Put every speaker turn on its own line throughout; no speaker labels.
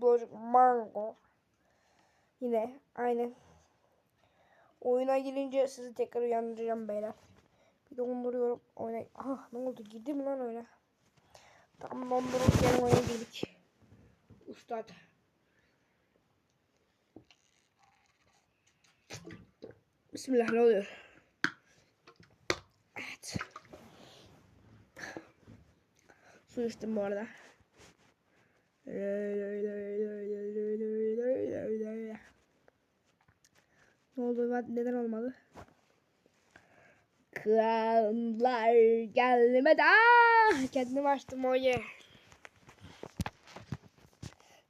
Blocuk Mango. Yine aynen. Oyuna girince sizi tekrar uyandıracağım beyler. Bir donduruyorum. Oyuna... Ah ne oldu? Girdi mi lan oyuna? Tam dondururken oyuna girdik. Ustad. Bismillah ne oluyor? Evet. Su içtim bu arada. Ne oldu? Neden olmadı? Krallar gelmedi. Ah! Kendimi açtım o yer.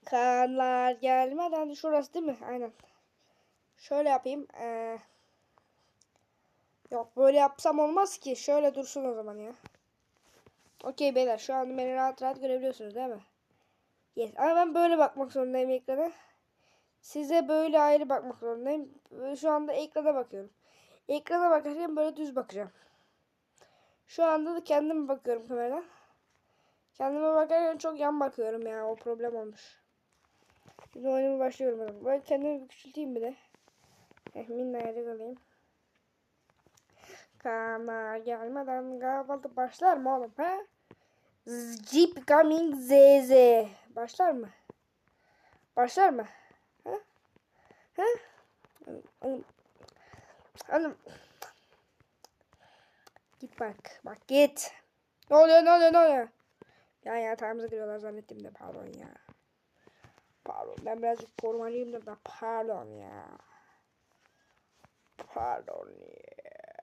Krallar gelmeden şurası değil mi? Aynen. Şöyle yapayım. Ee, yok böyle yapsam olmaz ki. Şöyle dursun o zaman ya. Okey beyler şu an beni rahat rahat görebiliyorsunuz değil mi? Yes. Ama ben böyle bakmak zorundayım ekrana. Size böyle ayrı bakmak zorundayım. Böyle Şu anda ekrana bakıyorum. Ekrana bakarken böyle düz bakacağım. Şu anda da kendime bakıyorum kameradan. Kendime bakarken çok yan bakıyorum ya. O problem olmuş. Şimdi oynamaya başlıyorum. Ben kendimi bir küçülteyim bir de. Eh, minnacık alayım. Kana gelmeden kahvaltı başlar mı oğlum? Z- Jeep coming ZZ. Başlar mı? Başlar mı? Ha? Ha? Oğlum. Git bak. Bak git. Ne oluyor ne oluyor ne oluyor? Ya yatağımıza giriyorlar zannettim de pardon ya. Pardon ben birazcık korumacıyımdır da pardon ya. Pardon ya.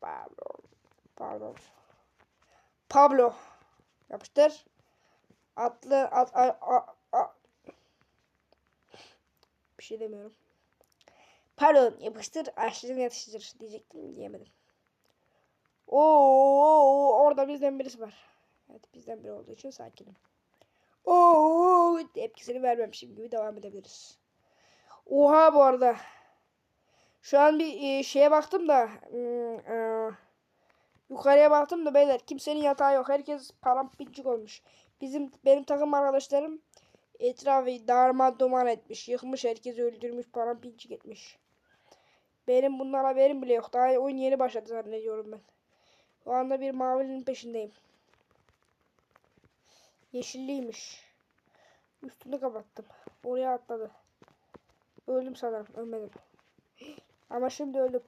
Pardon. Pardon. Pablo. Yapıştır. Atlı at, a, a, a. Bir şey demiyorum. Pardon yapıştır açlığını yatıştır diyecektim diyemedim. Oo orada bizden birisi var. Evet bizden biri olduğu için sakinim. Oo tepkisini vermemişim gibi devam edebiliriz. Oha bu arada. Şu an bir e, şeye baktım da hmm, e, yukarıya baktım da beyler kimsenin yatağı yok. Herkes parampinçik olmuş. Bizim benim takım arkadaşlarım etrafı darma duman etmiş. Yıkmış herkesi öldürmüş parampinçik etmiş. Benim bundan haberim bile yok. Daha oyun yeni başladı zannediyorum ben. O anda bir mavinin peşindeyim. Yeşilliymiş. Üstünü kapattım. Oraya atladı. Öldüm sanırım. Ölmedim. Ama şimdi öldüm.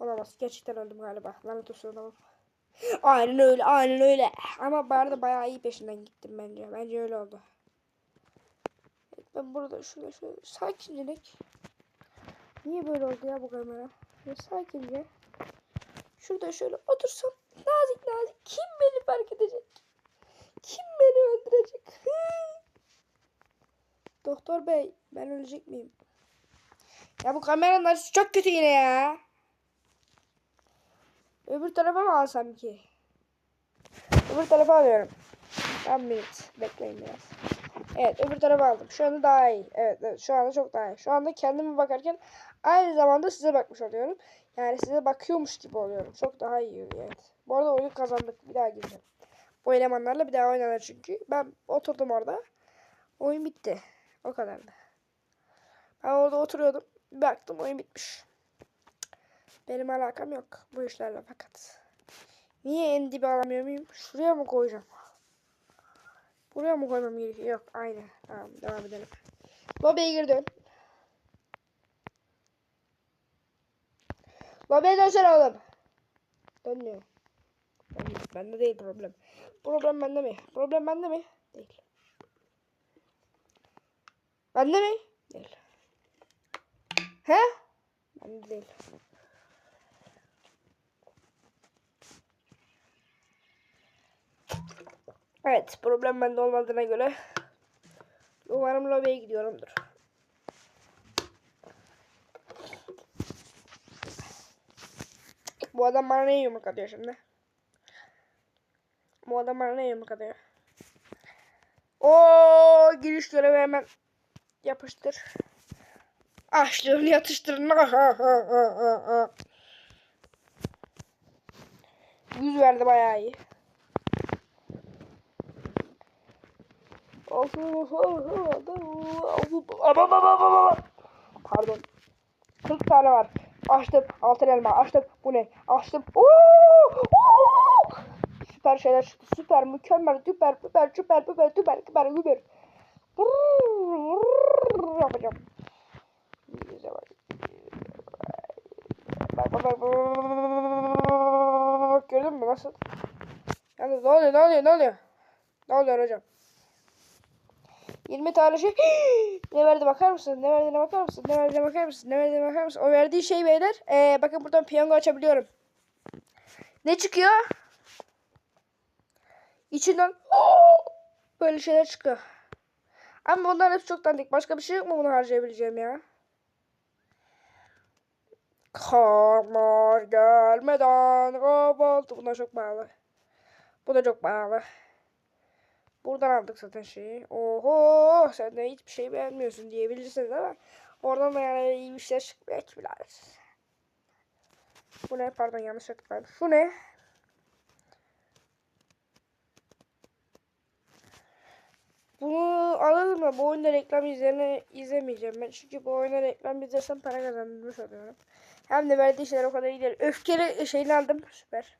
Olamaz. Gerçekten öldüm galiba. Lanet olsun adamım. Aynen öyle. Aynen öyle. Ama bu arada bayağı iyi peşinden gittim bence. Bence öyle oldu. Ben burada şurada şöyle sakincelik. Niye böyle oldu ya bu kamera? Şöyle sakince. Şurada şöyle otursam nazik nazik kim beni fark edecek? Kim beni öldürecek? Doktor bey ben ölecek miyim? Ya bu kameranın açısı çok kötü yine ya. Öbür tarafa mı alsam ki? Öbür tarafa alıyorum. Ben minut. Bekleyin biraz. Evet öbür tarafa aldım. Şu anda daha iyi. Evet, evet şu anda çok daha iyi. Şu anda kendime bakarken aynı zamanda size bakmış oluyorum. Yani size bakıyormuş gibi oluyorum. Çok daha iyi evet. Bu arada oyunu kazandık. Bir daha gireceğim. Bu elemanlarla bir daha oynanır çünkü. Ben oturdum orada. Oyun bitti. O kadardı. Ben orada oturuyordum. Baktım oyun bitmiş. Benim alakam yok bu işlerle fakat. Niye en dibe alamıyor muyum? Şuraya mı koyacağım? Buraya mı koymam gerekiyor? Yok aynı. Tamam devam edelim. Lobiye geri dön. Lobiye dönsene oğlum. Dönmüyor. Dönmüyor. Bende değil problem. Problem bende mi? Problem bende mi? Değil. Bende mi? Değil. He? Bende değil. Evet, problem bende olmadığına göre umarım lobiye gidiyorumdur. Bu adam bana ne yumruk atıyor şimdi? Bu adam bana ne yumruk atıyor? Oo, giriş görevi hemen yapıştır. Açlığını yatıştırın. Yüz verdi bayağı iyi. Pardon. 40 tane var. Açtım. Altın elma. Açtım. Bu ne? Açtım. Oo! Oo! Süper şeyler çıktı. Süper, mükemmel, süper, süper, süper, süper, süper, süper, süper. Yapacağım. Bak bak. bak. Gördün mü nasıl? Yalnız ne oluyor ne oluyor ne oluyor? Ne oluyor hocam? 20 tane şey. ne verdi bakar mısın? Ne verdiğine bakar mısın? Ne verdiğine bakar mısın? Ne verdiğine bakar mısın? O verdiği şey beyler. Ee, bakın buradan piyango açabiliyorum. Ne çıkıyor? İçinden böyle şeyler çıkıyor. Ama bunlar hepsi çok dandik. Başka bir şey yok mu bunu harcayabileceğim ya? Karlar gelmeden kahvaltı. Bunlar çok pahalı. Bu da çok pahalı. Buradan aldık zaten şeyi. Oho sen de hiçbir şey beğenmiyorsun diyebilirsiniz ama oradan da yani iyi bir şeyler çıkmıyor ki. Bu ne? Pardon yanlış tıkladım. Şu ne? Bunu alalım mı? Bu oyunda reklam izleme, izlemeyeceğim ben. Çünkü bu oyuna reklam izlersem para kazandırmış oluyorum. Hem de verdiği şeyler o kadar iyi değil. Öfkeli şeyini aldım. Süper.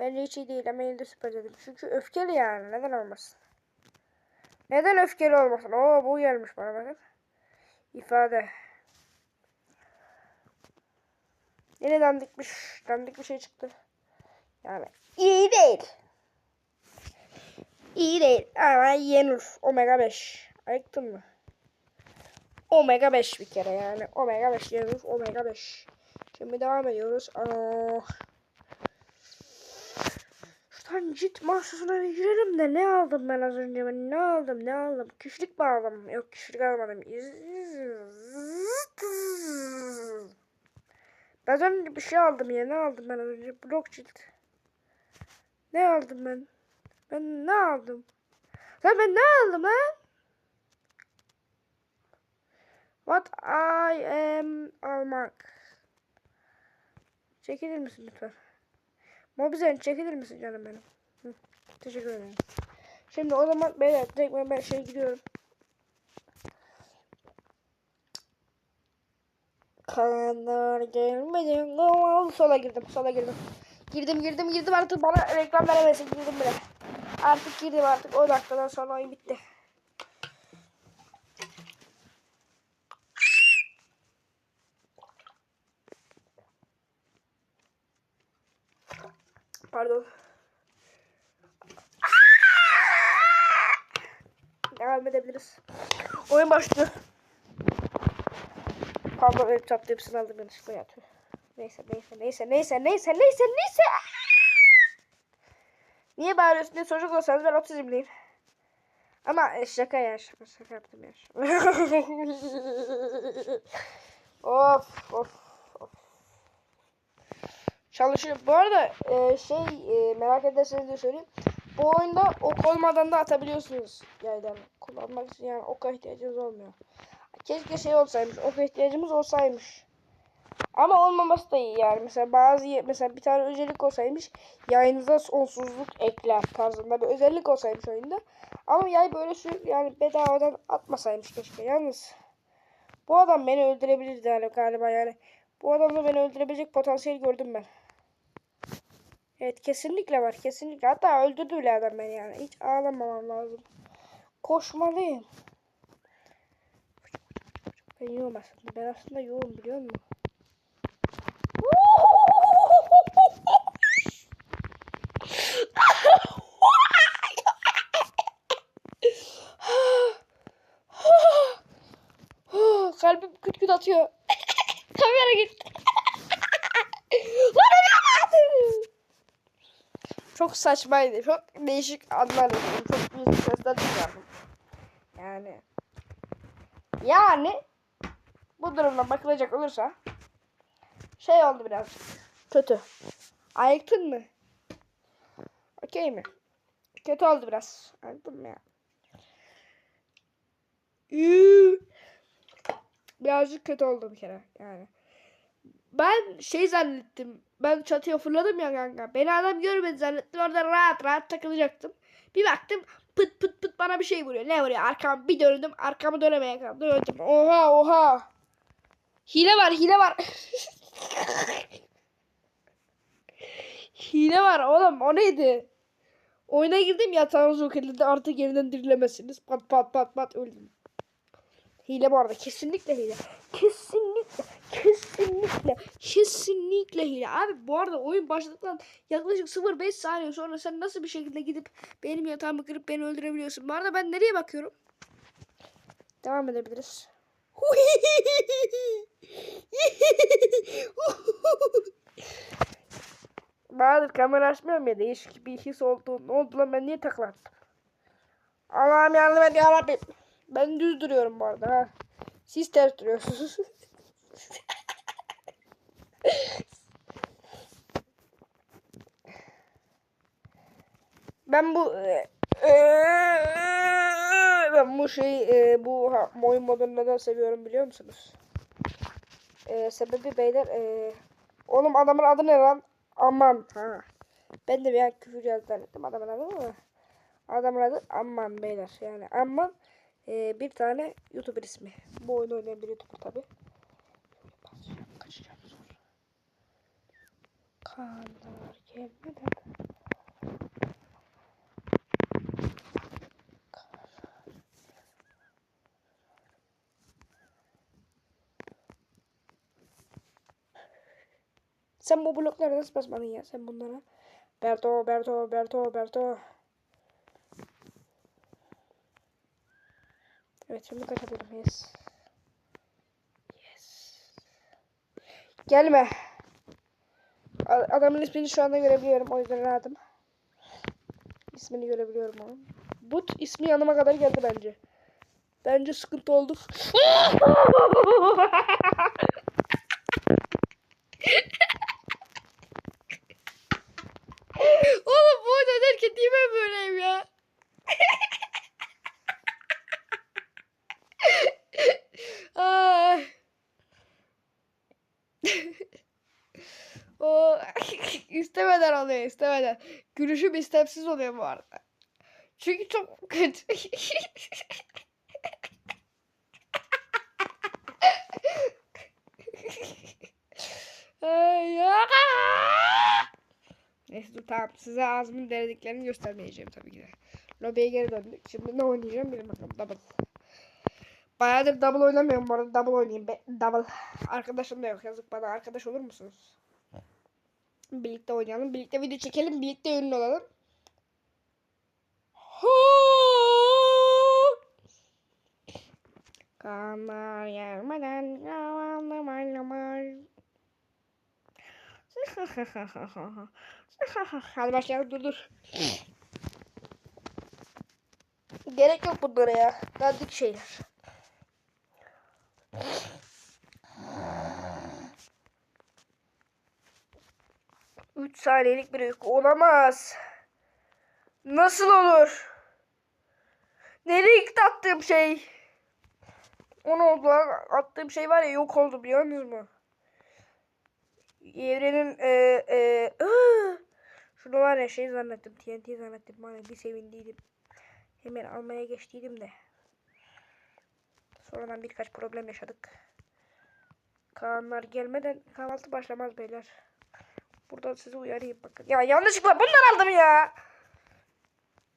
Bence hiç iyi değil ama yine de süper dedim. Çünkü öfkeli yani. Neden olmasın? Neden öfkeli olmasın? Oo bu gelmiş bana bakın. İfade. Yine dandikmiş. Dandik bir şey çıktı. Yani iyi değil. İyi değil ama yenir. Omega 5. Ayıktın mı? Omega 5 bir kere yani. Omega 5 yenir. Omega 5. Şimdi devam ediyoruz. Aa. Cilt mahsusuna girelim de ne aldım ben az önce ben? Ne aldım ne aldım? Küşlük mü aldım? Yok küşlük almadım. Ben önce bir şey aldım ya. Ne aldım ben az önce? Blok cilt ne aldım ben? Ben ne aldım? Sen ben ne aldım lan what I am almak. Çekilir misin lütfen Mobizen çekilir misin canım benim? Hı, teşekkür ederim. Şimdi o zaman beyler direkt ben, ben şey gidiyorum. Kanlar gelmedi. Aman, Sola girdim. Sola girdim. Girdim girdim girdim artık bana reklam veremesin. Girdim bile. Artık girdim artık. O dakikadan sonra oyun bitti. Pardon. Devam edebiliriz. Oyun başlıyor. Pardon el çarptı hepsini aldım yanlışlıkla ya. tüh. Neyse neyse neyse neyse neyse neyse neyse. Niye bağırıyorsun diye soracak olsanız ben otizmliyim. Ama e, şaka ya şaka, şaka yaptım ya. of of. Çalışıyor. Bu arada e, şey e, merak ederseniz de söyleyeyim. Bu oyunda ok olmadan da atabiliyorsunuz yaydan. Kullanmak için yani oka ihtiyacınız olmuyor. Keşke şey olsaymış. Oka ihtiyacımız olsaymış. Ama olmaması da iyi yani. Mesela bazı mesela bir tane özellik olsaymış yayınıza sonsuzluk ekler tarzında bir özellik olsaymış oyunda. Ama yay böyle sürekli yani bedavadan atmasaymış keşke. Yalnız bu adam beni öldürebilirdi yani galiba yani. Bu adamda beni öldürebilecek potansiyel gördüm ben. Evet kesinlikle var kesinlikle. Hatta öldürdü bile adam beni yani. Hiç ağlamamam lazım. Koşmalıyım. Ben yoğum aslında. Ben aslında yoğum biliyor musun? Kalbim küt küt atıyor. Kamera gitti. Lan ölüyorum. Çok saçmaydı. Çok değişik anlar yaşadım. Çok büyük sesler duyardım. Yani. Yani. Bu durumda bakılacak olursa. Şey oldu biraz. Kötü. Ayıktın mı? Okey mi? Kötü oldu biraz. Anladın mı ya? Birazcık kötü oldu bir kere yani. Ben şey zannettim. Ben çatıya fırladım ya kanka. Beni adam görmedi zannettim. Orada rahat rahat takılacaktım. Bir baktım pıt pıt pıt bana bir şey vuruyor. Ne vuruyor? Arkam bir döndüm. Arkamı dönemeye kaldım. Döndüm. Oha oha. Hile var hile var. hile var oğlum o neydi? Oyuna girdim yatağınız yok edildi artık yeniden dirilemezsiniz. Pat pat pat pat öldüm. Hile bu arada kesinlikle hile. Kesinlikle kesinlikle kesinlikle hile. Abi bu arada oyun başladıktan yaklaşık 0.5 saniye sonra sen nasıl bir şekilde gidip benim yatağımı kırıp beni öldürebiliyorsun? Bu arada ben nereye bakıyorum? Devam edebiliriz. Bahadır kamera açmıyorum ya değişik bir his oldu. Ne oldu lan ben niye taklattım? Allah'ım yardım et yarabbim. Ben düz duruyorum bu arada ha. Siz ters duruyorsunuz. ben bu e, e, ben bu şey e, bu ha, oyun modunu neden seviyorum biliyor musunuz? E, sebebi beyler e, oğlum adamın adı ne lan? Aman ha. Ben de bir an küfür yazdı zannettim adamın adı ama adamın adı Aman beyler yani Aman e, bir tane YouTuber ismi. Bu oyunu oynayan bir YouTuber tabi. Kaçacağım sonra. Kanlar gelmeden. Sen bu bloklara nasıl basmadın ya sen bunlara? Berto, Berto, Berto, Berto. Evet şimdi kaçabilirim. Yes. Yes. Gelme. Adamın ismini şu anda görebiliyorum. O yüzden rahatım. İsmini görebiliyorum onun. But ismi yanıma kadar geldi bence. Bence sıkıntı oldu. Oğlum bu oyunda derken niye ben böyleyim ya? Ay. o istemeden oluyor istemeden. Gülüşüm istemsiz oluyor bu arada. Çünkü çok kötü. Neyse dur tamam size ağzımın derediklerini göstermeyeceğim tabii ki de. Lobiye geri döndük. Şimdi ne oynayacağım bilin bakalım. Double. Bayağıdır double oynamıyorum bu arada. Double oynayayım. Be double. Arkadaşım da yok. Yazık bana. Arkadaş olur musunuz? Birlikte oynayalım. Birlikte video çekelim. Birlikte ünlü olalım. Kanlar gelmeden kavalım oynamaz. Hadi başlayalım dur dur. Gerek yok bunlara ya. Dandik şeyler. Üç saniyelik bir uyku olamaz. Nasıl olur? Nereye gitti attığım şey? O ne oldu? Attığım şey var ya yok oldu biliyor musunuz mu? Evrenin e, e, ıı, şunu var ya şey zannettim TNT zannettim ya bir sevindiydim. Hemen almaya geçtiydim de. Sonradan birkaç problem yaşadık. Kaanlar gelmeden kahvaltı başlamaz beyler. Buradan sizi uyarayım bakın. Ya yanlışlıkla bunlar aldım ya.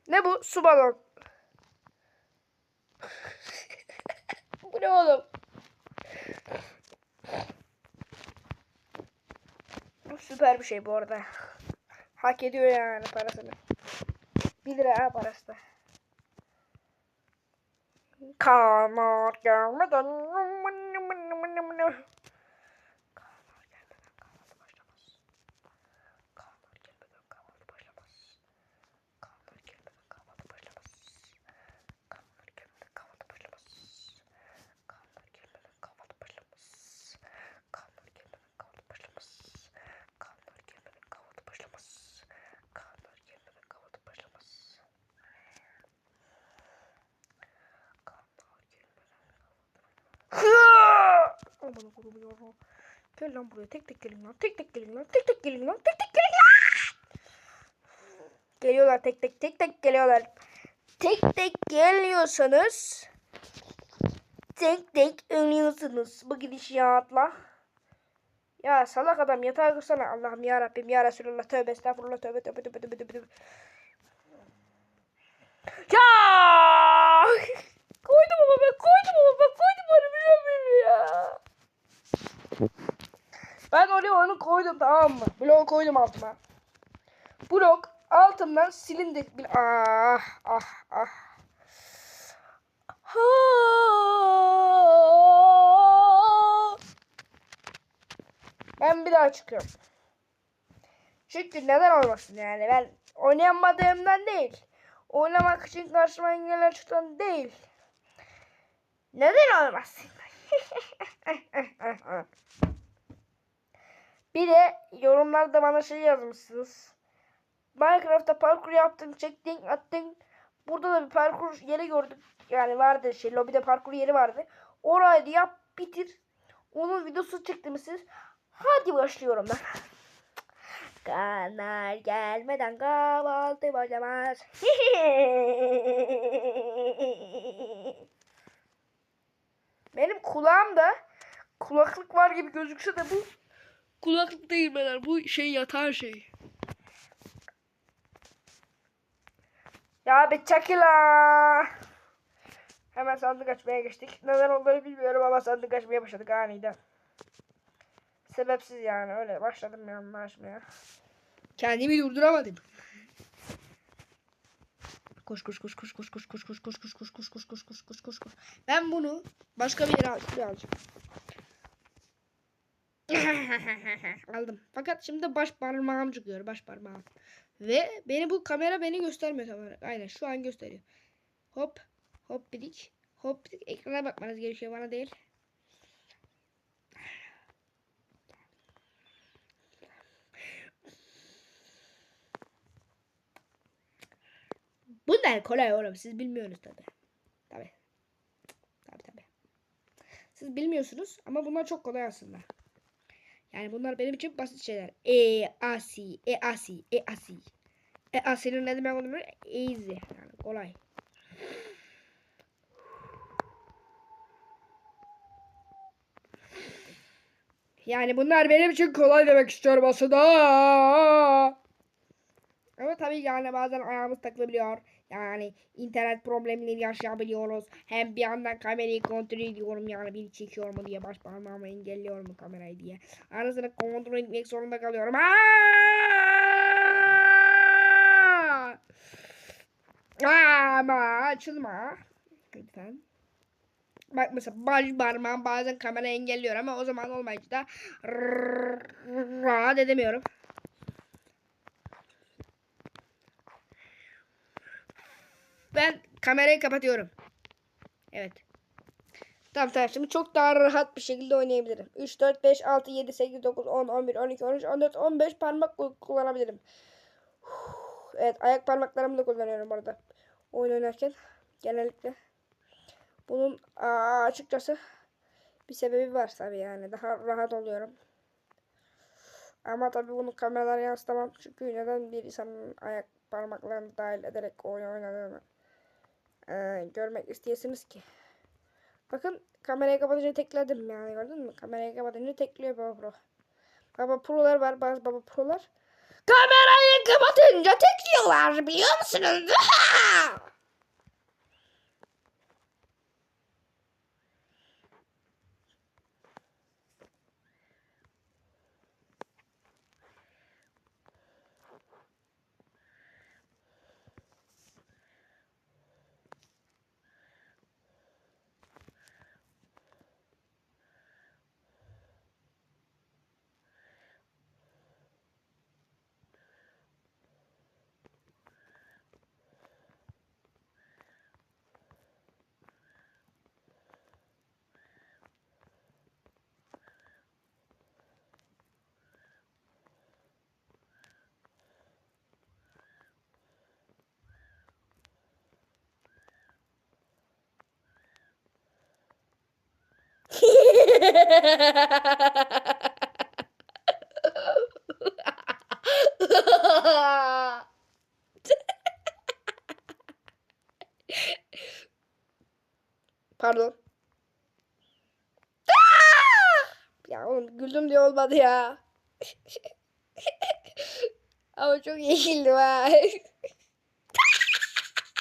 Ne bu? Su balon. bu ne oğlum? Bu süper bir şey bu arada. Hak ediyor yani parasını. 1 lira ha parası da. Kanat gelmeden Aman kurum ya. Gel lan buraya tek tek gelin lan. Tek tek gelin lan. Tek tek gelin lan. Tek tek gelin lan. Geliyorlar tek tek tek tek geliyorlar. tek tek geliyorsanız tek tek ölüyorsunuz bu gidişatla. Ya salak adam yatağa kursana Allah'ım ya Rabbim ya Resulallah tövbe estağfurullah tövbe tövbe tövbe tövbe tövbe. Ya! koydum ama ben koydum ama ben koydum onu biliyor ya? Ben oraya onu koydum tamam mı? Bloğu koydum altıma. Blok altından silindi. Ah ah ah. Ha. Ben bir daha çıkıyorum. Çünkü neden olmasın yani ben oynayamadığımdan değil. Oynamak için karşıma engeller çıkan değil. Neden olmasın? bir de yorumlarda bana şey yazmışsınız. Minecraft'ta parkur yaptın, çektin, attın. Burada da bir parkur yeri gördük. Yani vardı şey lobide parkur yeri vardı. Orayı yap, bitir. Onun videosu çıktı mı siz? Hadi başlıyorum ben. Kanlar gelmeden kahvaltı başlamaz. Benim kulağımda kulaklık var gibi gözükse de bu kulaklık değil beyler. Bu şey yatan şey. Ya bir çakila. Hemen sandık açmaya geçtik. Neden olduğunu bilmiyorum ama sandık açmaya başladık aniden. Sebepsiz yani öyle başladım yani açmaya. Kendimi durduramadım. Koş koş koş koş koş koş koş koş koş koş koş koş koş koş koş koş koş koş. Ben bunu başka bir yere al- alacağım. Aldım. Fakat şimdi baş parmağım çıkıyor. Baş parmağım. Ve beni bu kamera beni göstermiyor kamera. Aynen şu an gösteriyor. Hop. Hop bidik. Hop bidik. Ekrana bakmanız gerekiyor bana değil. Bunlar kolay oğlum. Siz bilmiyorsunuz tabi. Tabi. Tabi tabi. Siz bilmiyorsunuz ama bunlar çok kolay aslında. Yani bunlar benim için basit şeyler. E, asi, e, asi, e, asi. E, asi'nin ne demek olduğunu. Easy. Yani kolay. Yani bunlar benim için kolay demek istiyorum aslında. Ama tabii yani bazen ayağımız takılabiliyor. Yani internet problemleri yaşayabiliyoruz. Hem bir yandan kamerayı kontrol ediyorum yani biri çekiyor mu diye baş parmağımı engelliyor mu kamerayı diye. Arasını kontrol etmek zorunda kalıyorum. Aa! Ama açılma. Lütfen. Bak mesela baş parmağım bazen kamera engelliyor ama o zaman olmayınca da rahat. Ben kamerayı kapatıyorum. Evet. Tamam tamam şimdi çok daha rahat bir şekilde oynayabilirim. 3, 4, 5, 6, 7, 8, 9, 10, 11, 12, 13, 14, 15 parmak ku- kullanabilirim. Evet ayak parmaklarımı da kullanıyorum orada. Oyun oynarken genellikle. Bunun aa, açıkçası bir sebebi var tabii yani. Daha rahat oluyorum. Ama tabii bunu kameralara yansıtamam. Çünkü neden bir insanın ayak parmaklarını dahil ederek oyun oynadığını ee, görmek isteyesiniz ki. Bakın kamerayı kapatınca tekledim yani gördün mü? Kamerayı kapatınca tekliyor Baba Pro. Baba Pro'lar var bazı Baba Pro'lar. Kamerayı kapatınca tekliyorlar biliyor musunuz? Pardon. ya oğlum güldüm diye olmadı ya. Ama çok iyi ha.